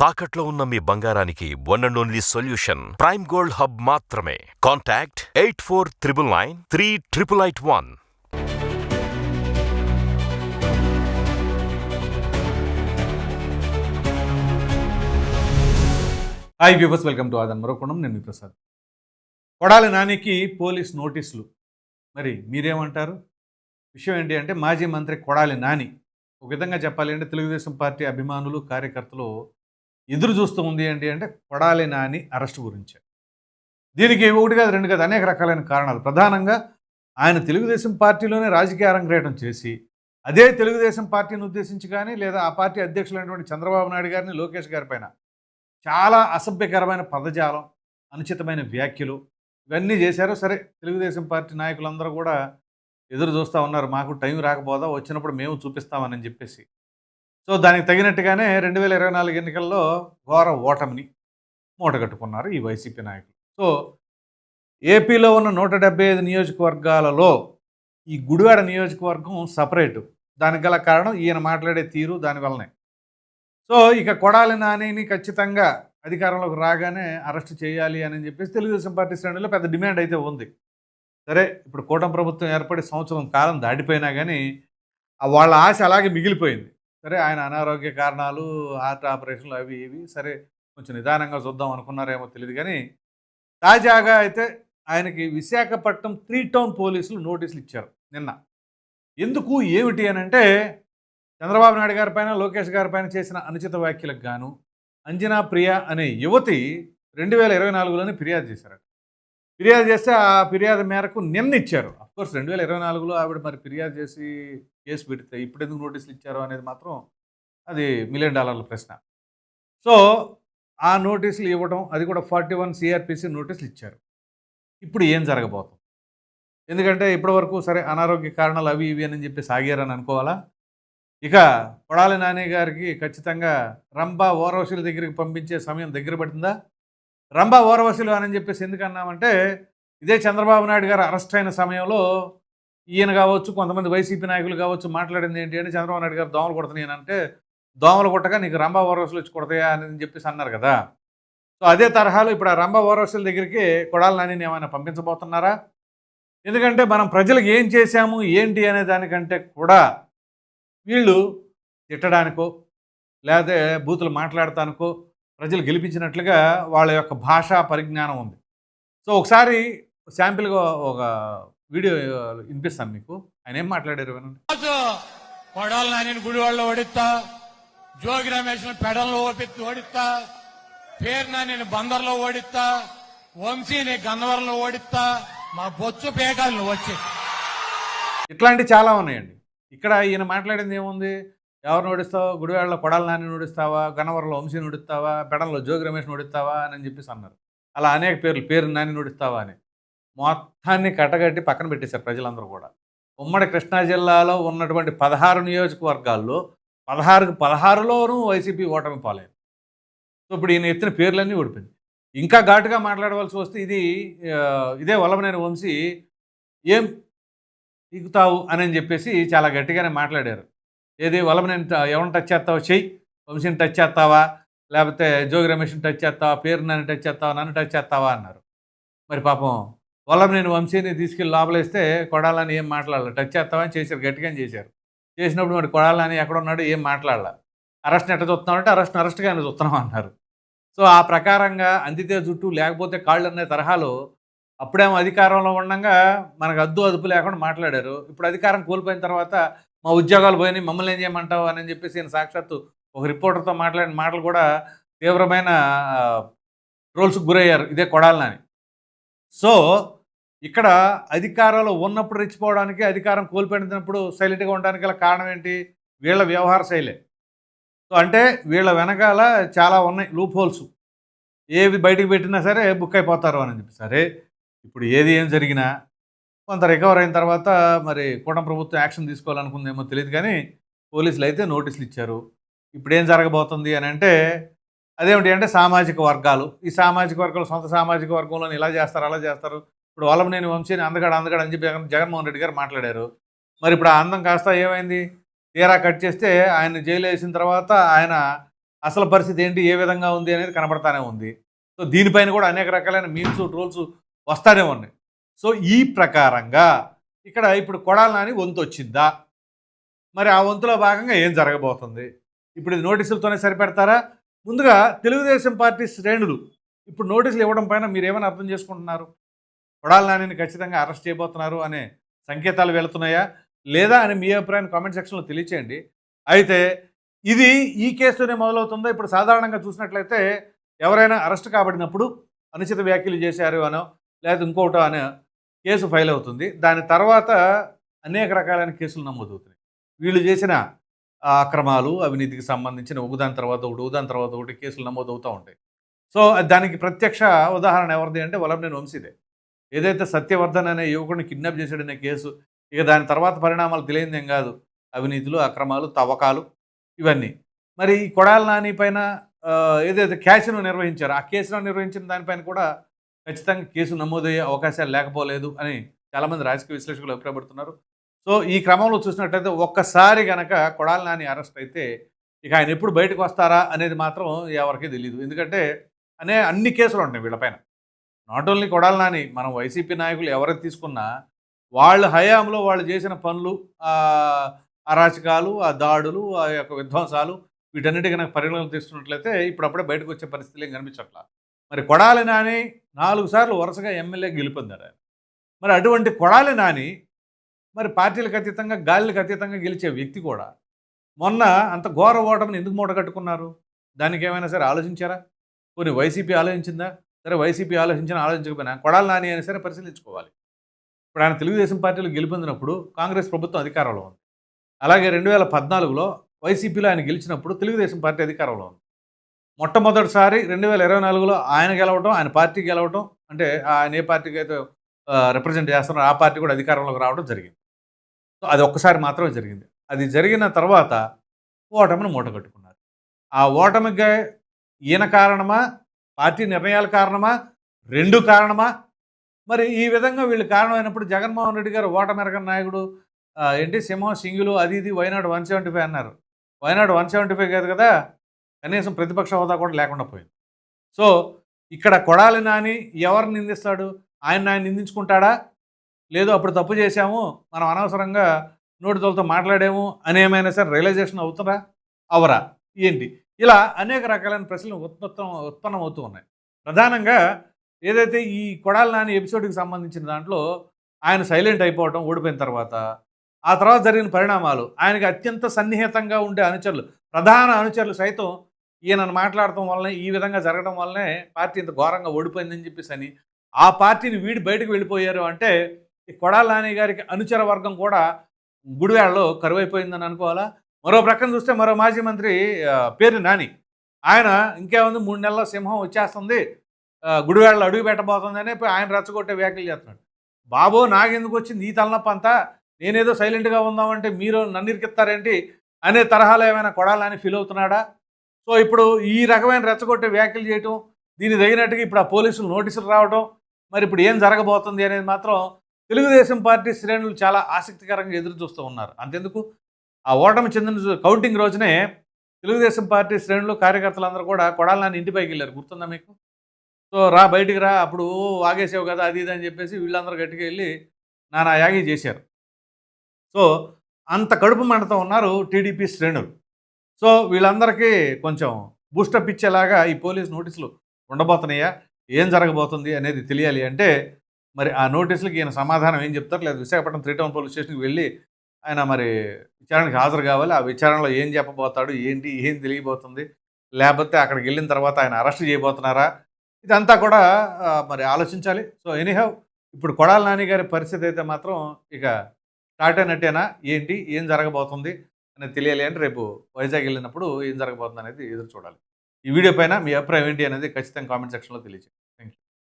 తాకట్లో ఉన్న మీ బంగారానికి one and only solution Prime Gold Hub మాత్రమే. Contact eight four triple nine three triple eight one hi viewers welcome to Aadhan మరోకొండం నేను ప్రసాద్. కొడాలి నానికి పోలీస్ నోటీసులు. మరి మీరేమంటారు? విషయం ఏంటి అంటే మాజీ మంత్రి కొడాలి నాని ఒక విధంగా చెప్పాలి అంటే తెలుగుదేశం పార్టీ అభిమానులు కార్యకర్తలు ఎదురు చూస్తూ ఉంది ఏంటి అంటే కొడాలి నాని అరెస్ట్ గురించి. దీనికి ఒకటి కాదు రెండు కాదు అనేక రకాలైన కారణాలు. ప్రధానంగా ఆయన తెలుగుదేశం పార్టీలోనే రాజకీయ అరంగేటం చేసి అదే తెలుగుదేశం పార్టీని ఉద్దేశించి కానీ లేదా ఆ పార్టీ అధ్యక్షులైనటువంటి చంద్రబాబు నాయుడు గారిని లోకేష్ గారి పైన చాలా అసభ్యకరమైన పదజాలం అనుచితమైన వ్యాఖ్యలు ఇవన్నీ చేశారు. సరే తెలుగుదేశం పార్టీ నాయకులందరూ కూడా ఎదురు చూస్తూ ఉన్నారు. మాకు టైం రాకపోదా? వచ్చినప్పుడు మేము చూపిస్తామని చెప్పేసి సో దానికి తగినట్టుగానే రెండు వేల ఇరవై నాలుగు ఎన్నికల్లో ఘోర ఓటమిని మూటగట్టుకున్నారు ఈ వైసీపీ నాయకులు. సో ఏపీలో ఉన్న నూట డెబ్బై ఐదు నియోజకవర్గాలలో ఈ గుడివాడ నియోజకవర్గం సపరేటు. దానికి గల కారణం ఈయన మాట్లాడే తీరు దానివల్లనే సో ఇక కొడాలి నానిని ఖచ్చితంగా అధికారంలోకి రాగానే అరెస్ట్ చేయాలి అని చెప్పేసి తెలుగుదేశం పార్టీ శ్రేణుల్లో పెద్ద డిమాండ్ అయితే ఉంది. సరే ఇప్పుడు కూటమి ప్రభుత్వం ఏర్పడి సంవత్సరం కాలం దాటిపోయినా కానీ వాళ్ళ ఆశ అలాగే మిగిలిపోయింది. సరే ఆయన అనారోగ్య కారణాలు హార్ట్ ఆపరేషన్లు అవి ఇవి సరే కొంచెం నిదానంగా చూద్దాం అనుకున్నారేమో తెలియదు కానీ తాజాగా అయితే ఆయనకి విశాఖపట్నం త్రీ టౌన్ పోలీసులు నోటీసులు ఇచ్చారు నిన్న. ఎందుకు ఏమిటి అని అంటే చంద్రబాబు నాయుడు గారి పైన లోకేష్ గారి పైన చేసిన అనుచిత వ్యాఖ్యలకు గాను అంజనా ప్రియ అనే యువతి రెండు వేల ఇరవై నాలుగులోనే ఫిర్యాదు చేశారట. ఫిర్యాదు చేస్తే ఆ ఫిర్యాదు మేరకు నిన్న ఇచ్చారు అఫ్కోర్స్ రెండు వేల ఇరవై నాలుగులో ఆవిడ మరి ఫిర్యాదు చేసి కేసు పెడితే ఇప్పుడు ఎందుకు నోటీసులు ఇచ్చారు అనేది మాత్రం అది మిలియన్ డాలర్ల ప్రశ్న. సో ఆ నోటీసులు ఇవ్వడం అది కూడా ఫార్టీ వన్ సిఆర్పిసి నోటీసులు ఇచ్చారు. ఇప్పుడు ఏం జరగబోతుంది ఎందుకంటే ఇప్పటివరకు సరే అనారోగ్య కారణాలు అవి ఇవి అని చెప్పి సాగారని అనుకోవాలా? ఇక కొడాలి నాని గారికి ఖచ్చితంగా రంభా ఓరవశుల దగ్గరికి పంపించే సమయం దగ్గర పడుతుందా రంభా ఓరవశులు అని చెప్పేసి ఎందుకన్నామంటే ఇదే చంద్రబాబు నాయుడు గారు అరెస్ట్ అయిన సమయంలో ఈయన కావచ్చు కొంతమంది వైసీపీ నాయకులు కావచ్చు మాట్లాడింది ఏంటి అంటే చంద్రబాబు నాయుడు గారు దోమలు కొడుతున్నాయి అంటే దోమలు కొట్టగా నీకు రంభా ఓరవసులు వచ్చి కొడతాయా అని చెప్పేసి అన్నారు కదా. సో అదే తరహాలో ఇప్పుడు ఆ రంభా ఓరవసుల దగ్గరికి కొడాలి నానిని ఏమైనా పంపించబోతున్నారా? ఎందుకంటే మనం ప్రజలకు ఏం చేశాము ఏంటి అనే దానికంటే కూడా వీళ్ళు తిట్టడానికో లేకపోతే బూతులు మాట్లాడటానికో ప్రజలు గెలిపించినట్లుగా వాళ్ళ యొక్క భాషా పరిజ్ఞానం ఉంది. సో ఒకసారి శాంపిల్గా ఒక వీడియో వినిపిస్తాను మీకు. ఆయన ఏం మాట్లాడారు వినండి. కొడాలి నాని గుడివాడలో ఓడిస్తా. జోగి రమేష్ పెడల్లో ఓపిత్తి ఓడిస్తా. పేరు నాని బందర్లో ఓడిస్తా. వంశీని గన్నవరంలో ఓడిస్తా. మా బొచ్చు పేకాలను వచ్చి. ఇట్లాంటివి చాలా ఉన్నాయండి. ఇక్కడ ఈయన మాట్లాడింది ఏముంది? ఎవరిని ఓడిస్తావు? గుడివాడలో కొడాల నాని ఓడిస్తావా? గన్నవరంలో వంశీని ఓడిస్తావా? పెడంలో జోగి రమేష్ని ఓడిస్తావా? అని చెప్పేసి అన్నారు. అలా అనేక పేర్లు. పేరు నాని ఓడిస్తావా అని. మొత్తాన్ని కట్టగట్టి పక్కన పెట్టేశారు ప్రజలందరూ కూడా. ఉమ్మడి కృష్ణా జిల్లాలో ఉన్నటువంటి పదహారు నియోజకవర్గాల్లో పదహారుకు పదహారులోనూ వైసీపీ ఓటమి పాలైంది. సో ఇప్పుడు ఈయన ఎత్తిన పేర్లన్నీ ఓడిపోయింది. ఇంకా ఘాటుగా మాట్లాడవలసి వస్తే ఇది ఇదే వల్లభనేని వంశీ ఏం దిగుతావు అని చెప్పేసి చాలా గట్టిగానే మాట్లాడారు. ఏది వల్లభనేని ట- ఎవరిని టచ్ చేస్తావా చెయ్యి. వంశీని టచ్ చేస్తావా? లేకపోతే జోగి రమేష్ని టచ్ చేస్తావా? పేరు నన్ను టచ్ చేస్తావా? నన్ను టచ్ చేస్తావా? అన్నారు. మరి పాపం వల్లభనేని వంశీని తీసుకెళ్ళి లోపలేస్తే కొడాలని ఏం మాట్లాడాలి. టచ్ చేస్తామని చేశారు. గట్టిగానే చేశారు. చేసినప్పుడు మరి కొడాలని ఎక్కడ ఉన్నాడు ఏం మాట్లాడాల. అరెస్ట్ ఎట్ట చూస్తున్నావు అంటే అరెస్ట్ అరెస్ట్గానే చూస్తున్నాం అన్నారు. సో ఆ ప్రకారంగా అందితే జుట్టు లేకపోతే కాళ్ళు అనే తరహాలో అప్పుడేమో అధికారంలో ఉండగా మనకు అద్దు అదుపు లేకుండా మాట్లాడారు. ఇప్పుడు అధికారం కోల్పోయిన తర్వాత మా ఉద్యోగాలు పోయినాయి మమ్మల్ని ఏం చేయమంటావు అని చెప్పేసి నేను సాక్షాత్తు ఒక రిపోర్టర్తో మాట్లాడిన మాటలు కూడా తీవ్రమైన ట్రోల్స్కి గురయ్యారు. ఇదే కొడాలని. సో ఇక్కడ అధికారంలో ఉన్నప్పుడు రెచ్చిపోవడానికి అధికారం కోల్పోయినప్పుడు సైలెంట్గా ఉండడానికి గల కారణం ఏంటి? వీళ్ళ వ్యవహార శైలే. సో అంటే వీళ్ళ వెనకాల చాలా ఉన్నాయి లూప్ హోల్స్ ఏవి బయటికి పెట్టినా సరే బుక్ అయిపోతారు అని చెప్పి. సరే ఇప్పుడు ఏది ఏం జరిగినా కొంత రికవర్ అయిన తర్వాత మరి కూటమి ప్రభుత్వం యాక్షన్ తీసుకోవాలనుకుందేమో తెలియదు కానీ పోలీసులు అయితే నోటీసులు ఇచ్చారు. ఇప్పుడు ఏం జరగబోతుంది అని అంటే అదేమిటి అంటే సామాజిక వర్గాలు. ఈ సామాజిక వర్గాలు సొంత సామాజిక వర్గంలో ఇలా చేస్తారు అలా చేస్తారు. ఇప్పుడు వల్లభనేని వంశీని అందగాడు అందగాడు అని చెప్పి జగన్ జగన్మోహన్ రెడ్డి గారు మాట్లాడారు. మరి ఇప్పుడు ఆ అందం కాస్త ఏమైంది? తీరా కట్ చేస్తే ఆయన జైలు వేసిన తర్వాత ఆయన అసలు పరిస్థితి ఏంటి? ఏ విధంగా ఉంది అనేది కనబడతానే ఉంది. సో దీనిపైన కూడా అనేక రకాలైన మీమ్స్ ట్రోల్స్ వస్తానే ఉన్నాయి. సో ఈ ప్రకారంగా ఇక్కడ ఇప్పుడు కొడాలి నాని వంతు వచ్చిందా? మరి ఆ వంతులో భాగంగా ఏం జరగబోతుంది? ఇప్పుడు ఇది నోటీసులతోనే సరిపెడతారా? ముందుగా తెలుగుదేశం పార్టీ శ్రేణులు ఇప్పుడు నోటీసులు ఇవ్వడం పైన మీరు ఏమైనా అర్థం చేసుకుంటున్నారు? కొడాలి నానిని ఖచ్చితంగా అరెస్ట్ చేయబోతున్నారు అనే సంకేతాలు వెళుతున్నాయా లేదా అని మీ అభిప్రాయాన్ని కామెంట్ సెక్షన్లో తెలియచేయండి. అయితే ఇది ఈ కేసులోనే మొదలవుతుందో? ఇప్పుడు సాధారణంగా చూసినట్లయితే ఎవరైనా అరెస్ట్ కాబడినప్పుడు అనుచిత వ్యాఖ్యలు చేశారు అనో లేదా ఇంకోటో అనే కేసు ఫైల్ అవుతుంది. దాని తర్వాత అనేక రకాలైన కేసులు నమోదవుతున్నాయి. వీళ్ళు చేసిన అక్రమాలు అవినీతికి సంబంధించిన ఒకదాని తర్వాత ఒకటి ఒకదాని తర్వాత ఒకటి కేసులు నమోదవుతూ ఉంటాయి. సో దానికి ప్రత్యక్ష ఉదాహరణ ఎవరిది అంటే వలంనేని వంశీదే. ఏదైతే సత్యవర్ధన్ అనే యువకుడిని కిడ్నాప్ చేశాడనే కేసు ఇక దాని తర్వాత పరిణామాలు తెలియందేం కాదు. అవినీతులు అక్రమాలు తవ్వకాలు ఇవన్నీ. మరి ఈ కొడాల నాని పైన ఏదైతే క్యాసినో నిర్వహించారు ఆ కేసును నిర్వహించిన దానిపైన కూడా ఖచ్చితంగా కేసు నమోదయ్యే అవకాశాలు లేకపోలేదు అని చాలామంది రాజకీయ విశ్లేషకులు అభిప్రాయపడుతున్నారు. సో ఈ క్రమంలో చూసినట్టయితే ఒక్కసారి గనక కొడాల నాని అరెస్ట్ అయితే ఇక ఆయన ఎప్పుడు బయటకు వస్తారా అనేది మాత్రం ఎవరికీ తెలియదు ఎందుకంటే అనే అన్ని కేసులు ఉంటాయి వీళ్ళపైన నాట్ ఓన్లీ కొడాల నాని మనం వైసీపీ నాయకులు ఎవరైతే తీసుకున్నా వాళ్ళ హయాంలో వాళ్ళు చేసిన పనులు అరాచకాలు ఆ దాడులు ఆ యొక్క విధ్వంసాలు వీటన్నిటి కనుక పరిగణలోకి తీసుకున్నట్లయితే ఇప్పుడప్పుడే బయటకు వచ్చే పరిస్థితులు ఏం కనిపించట్లా? మరి కొడాలి నాని నాలుగు సార్లు వరుసగా ఎమ్మెల్యే గెలుపొందారు ఆయన. మరి అటువంటి కొడాలి నాని మరి పార్టీలకు అతీతంగా గాలిలకు అతీతంగా గెలిచే వ్యక్తి కూడా మొన్న అంత ఘోర ఓటమిని ఎందుకు మూట కట్టుకున్నారు దానికి ఏమైనా సరే ఆలోచించారా? కొన్ని వైసీపీ ఆలోచించిందా? సరే వైసీపీ ఆలోచించినా ఆలోచించకపోయినా కొడాల నాని అయినా సరే పరిశీలించుకోవాలి. ఇప్పుడు ఆయన తెలుగుదేశం పార్టీలో గెలుపొందినప్పుడు కాంగ్రెస్ ప్రభుత్వం అధికారంలో ఉంది. అలాగే రెండు వేల పద్నాలుగులో వైసీపీలో ఆయన గెలిచినప్పుడు తెలుగుదేశం పార్టీ అధికారంలో ఉంది. మొట్టమొదటిసారి రెండు వేల ఇరవై నాలుగులో ఆయన గెలవటం ఆయన పార్టీ గెలవటం అంటే ఆయన ఏ పార్టీకి అయితే రిప్రజెంట్ చేస్తున్నారో ఆ పార్టీ కూడా అధికారంలోకి రావడం జరిగింది. సో అది ఒక్కసారి మాత్రమే జరిగింది. అది జరిగిన తర్వాత ఓటమిని మూట కట్టుకున్నారు ఆ ఓటమికి ఈయన కారణమా? పార్టీ నిర్ణయాల కారణమా? రెండు కారణమా? మరి ఈ విధంగా వీళ్ళు కారణమైనప్పుడు జగన్మోహన్ రెడ్డి గారు ఓటమెరగని నాయకుడు ఏంటి సింహం సింగులు అది ఇది వైనాడు వన్ సెవెంటీ ఫైవ్ అన్నారు. వైనాడు వన్ సెవెంటీ ఫైవ్ కాదు కదా? కనీసం ప్రతిపక్ష హోదా కూడా లేకుండా పోయింది. సో ఇక్కడ కొడాలి నాని ఎవరిని నిందిస్తాడు? ఆయన ఆయన నిందించుకుంటాడా? లేదు అప్పుడు తప్పు చేశాము మనం అనవసరంగా నోటితోలతో మాట్లాడాము అని ఏమైనా సరే రియలైజేషన్ అవుతారా అవరా? ఏంటి? ఇలా అనేక రకాలైన ప్రశ్నలు ఉత్పత్తం ఉత్పన్నం అవుతూ ఉన్నాయి. ప్రధానంగా ఏదైతే ఈ కొడాల నాని ఎపిసోడ్కి సంబంధించిన దాంట్లో ఆయన సైలెంట్ అయిపోవటం ఓడిపోయిన తర్వాత ఆ తర్వాత జరిగిన పరిణామాలు ఆయనకి అత్యంత సన్నిహితంగా ఉండే అనుచరులు ప్రధాన అనుచరులు సైతం ఈయనను మాట్లాడటం వల్లనే ఈ విధంగా జరగడం వల్లనే పార్టీ ఇంత ఘోరంగా ఓడిపోయిందని చెప్పేసి అని ఆ పార్టీని వీడి బయటకు వెళ్ళిపోయారు అంటే ఈ కొడాల నాని గారికి అనుచర వర్గం కూడా గుడివాడలో కరువైపోయిందని అనుకోవాలా? మరో ప్రక్కన చూస్తే మరో మాజీ మంత్రి పేరు నాని. ఆయన ఇంకేముంది మూడు నెలల సింహం వచ్చేస్తుంది ఆ, గుడివాడలో అడుగు పెట్టబోతుందని ఆయన రెచ్చగొట్టే వ్యాఖ్యలు చేస్తున్నాడు. బాబో నాకెందుకు వచ్చింది ఈ తలనొప్ప అంతా? నేనేదో సైలెంట్గా ఉందామంటే మీరు నన్ను ఇరికిస్తారేంటి అనే తరహాలో ఏమైనా కొడాలని ఫీల్ అవుతున్నాడా? సో ఇప్పుడు ఈ రకమైన రెచ్చగొట్టే వ్యాఖ్యలు చేయటం దీని తగినట్టుగా ఇప్పుడు ఆ పోలీసులు నోటీసులు రావడం మరి ఇప్పుడు ఏం జరగబోతుంది అనేది మాత్రం తెలుగుదేశం పార్టీ శ్రేణులు చాలా ఆసక్తికరంగా ఎదురు చూస్తూ ఉన్నారు. అంతెందుకు? ఆ ఓటమి చెందిన కౌంటింగ్ రోజునే తెలుగుదేశం పార్టీ శ్రేణులు కార్యకర్తలందరూ కూడా కొడాలి నాని ఇంటిపైకి వెళ్ళారు. గుర్తుందా మీకు? సో రా బయటికి రా అప్పుడు ఆగేసావు కదా అది ఇది అని చెప్పేసి వీళ్ళందరూ గట్టికి వెళ్ళి నానా యాగి చేశారు. సో అంత కడుపు మంటతో ఉన్నారు టీడీపీ శ్రేణులు. సో వీళ్ళందరికీ కొంచెం బూస్టప్ ఇచ్చేలాగా ఈ పోలీస్ నోటీసులు ఉండబోతున్నాయా? ఏం జరగబోతుంది అనేది తెలియాలి అంటే మరి ఆ నోటీసులకి ఈయన సమాధానం ఏం చెప్తారు? లేదా విశాఖపట్నం త్రీ టౌన్ పోలీస్ స్టేషన్కి వెళ్ళి ఆయన మరి విచారణకి హాజరు కావాలి. ఆ విచారణలో ఏం చెప్పబోతాడు ఏంటి ఏం తెలియబోతుంది లేకపోతే అక్కడికి వెళ్ళిన తర్వాత ఆయన అరెస్ట్ చేయబోతున్నారా? ఇదంతా కూడా మరి ఆలోచించాలి. సో ఎనీహౌ ఇప్పుడు కొడాల నాని గారి పరిస్థితి అయితే మాత్రం ఇక స్టార్ట్ అయినట్టేనా? ఏంటి ఏం జరగబోతుంది అనేది తెలియాలి అంటే రేపు వైజాగ్ వెళ్ళినప్పుడు ఏం జరగబోతుంది అనేది ఎదురు చూడాలి. ఈ వీడియో పైన మీ అభిప్రాయం ఏంటి అనేది ఖచ్చితంగా కామెంట్ సెక్షన్లో తెలియచేయండి.